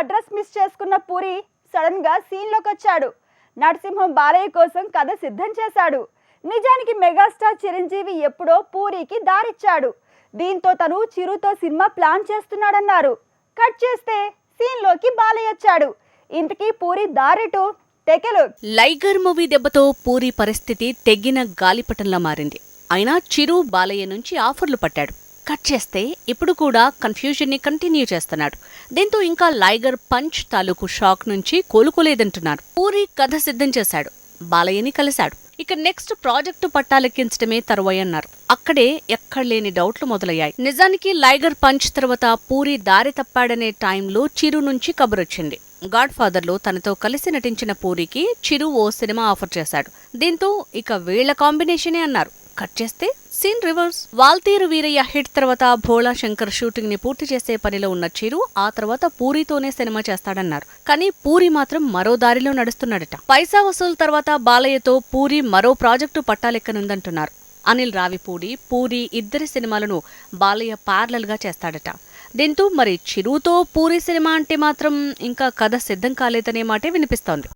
Address miss చేసుకున్న పూరి సడన్గా సీన్లోకి వచ్చాడు. నరసింహం బాలయ్య కోసం కథ సిద్ధం చేశాడు. నిజానికి మెగాస్టార్ చిరంజీవి ఎప్పుడో పూరికి దారిచ్చాడు. దీంతో తను చిరుతో సినిమా ప్లాన్ చేస్తున్నాడన్నారు. కట్ చేస్తే సీన్లోకి బాలయ్య వచ్చాడు. ఇంతకీ పూరి దారిటు తెకెలు లైగర్ మూవీ దెబ్బతో పూరి పరిస్థితి తెగిన గాలిపటంలా మారింది. అయినా చిరు బాలయ్య నుంచి ఆఫర్లు పట్టాడు. కట్ చేస్తే ఇప్పుడు కూడా కన్ఫ్యూజన్ని కంటిన్యూ చేస్తున్నాడు. దీంతో ఇంకా లైగర్ పంచ్ తాలూకు షాక్ నుంచి కోలుకోలేదంటున్నారు పూరి కథ సిద్ధం చేశాడు. బాలయ్యని కలిశాడు. ఇక నెక్స్ట్ ప్రాజెక్టు పట్టాలెక్కించడమే తరువాయన్నారు అక్కడే ఎక్కడలేని డౌట్లు మొదలయ్యాయి. నిజానికి లైగర్ పంచ్ తర్వాత పూరి దారి తప్పాడనే టైంలో చిరు నుంచి కబురొచ్చింది. గాడ్ ఫాదర్లో తనతో కలిసి నటించిన పూరికి చిరు ఓ సినిమా ఆఫర్ చేశాడు. దీంతో ఇక వీళ్ళ కాంబినేషనే అన్నారు. కట్ చేస్తే scene reverse. Waltair Veerayya hit తర్వాత భోళా శంకర్ షూటింగ్ని పూర్తి చేసే పనిలో ఉన్న చిరు ఆ తర్వాత పూరితోనే సినిమా చేస్తాడన్నారు. కానీ పూరి మాత్రం మరో దారిలో నడుస్తున్నాడట. పైసా వసూలు తర్వాత బాలయ్యతో పూరి మరో ప్రాజెక్టు పట్టాలెక్కనుందంటున్నారు. అనిల్ రావిపూడి పూరి ఇద్దరి సినిమాలను బాలయ్య పార్లల్గా చేస్తాడట. దీంతో మరి చిరుతో పూరి సినిమా అంటే మాత్రం ఇంకా కథ సిద్ధం కాలేదనే మాటే వినిపిస్తోంది.